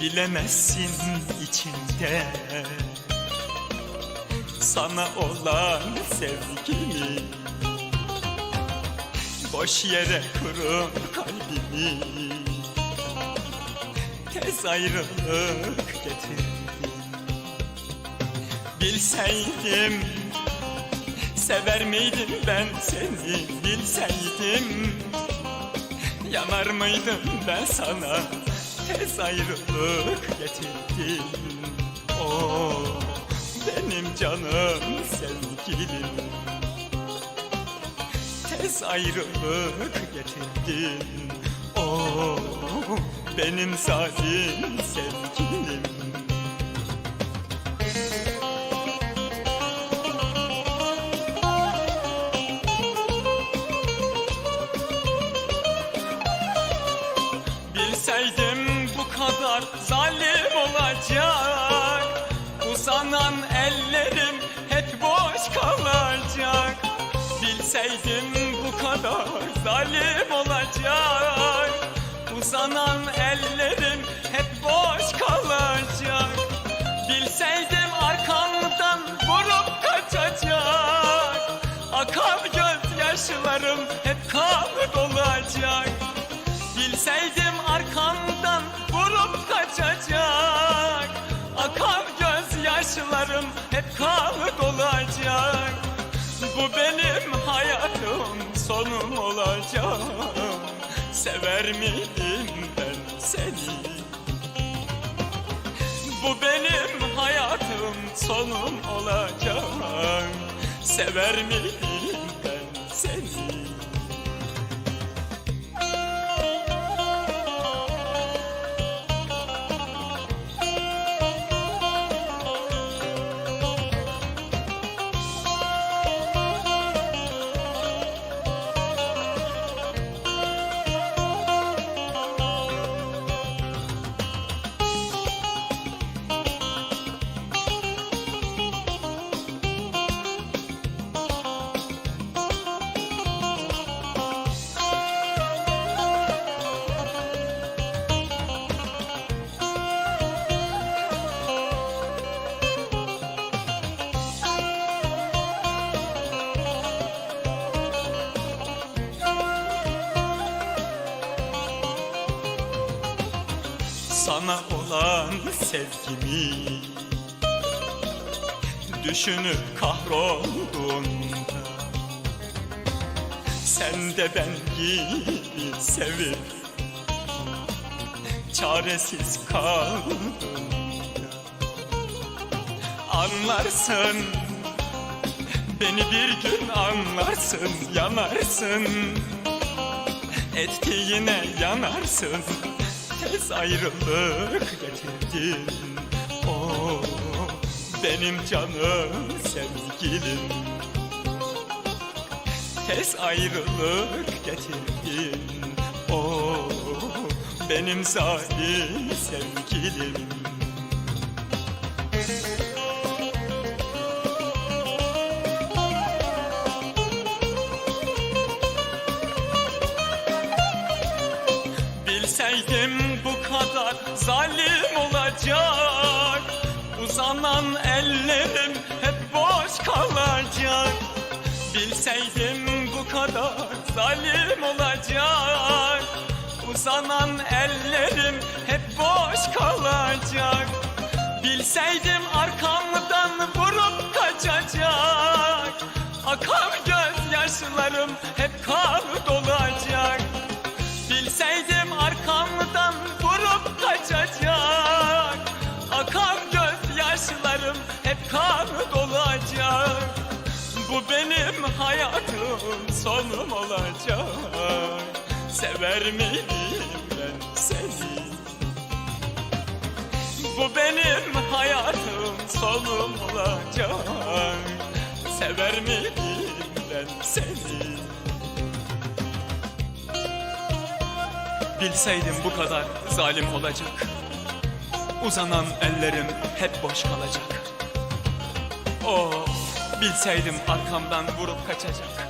Bilemezsin içinde. Sana olan sevgimi. Boş yere kurup kalbimi. Tez ayrılık getirdim. Bilseydim Sever miydim ben seni? Bilseydim Yanar mıydım ben sana Tez ayrılık getirdim. Oh benim canım sevgilim. Tez ayrılık getirdin Oh benim zalim sevgilim Uzanan ellerim hep boş kalacak. Bilseydim bu kadar zalim olacak. Uzanan ellerim hep boş kalacak. Bilseydim arkamdan vurup kaçacak. Akan gözyaşlarım hep kan olacak Bu benim hayatım sonum olacak Sever miydim ben seni? Bu benim hayatım sonum olacak Sever miydim Sana olan sevgimi Düşünüp kahrolduğunda. Sen de ben gibi sevip Çaresiz kaldığında. Anlarsın Beni bir gün anlarsın Yanarsın. Ettiğine yanarsın Tez ayrılık getirdin Oh benim canım sevgilim. Tez ayrılık getirdin Oh benim zalim sevgilim. Bilseydim zalim olacak. Uzanan ellerim hep boş kalacak. Bilseydim bu kadar zalim olacak. Uzanan ellerim hep boş kalacak. Bilseydim arkamdan vurup kaçacak. Akan gözyaşlarım hep kan dolacak sonum olacak. Sever miydim ben seni? Bu benim hayatım sonum olacak. Sever miydim ben seni? Bilseydim bu kadar zalim olacak. Uzanan ellerim hep boş kalacak. Oh bilseydim arkamdan vurup kaçacak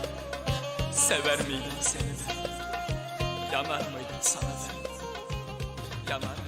Sever miydim seni de? Yanar mıydım sana da? Yanar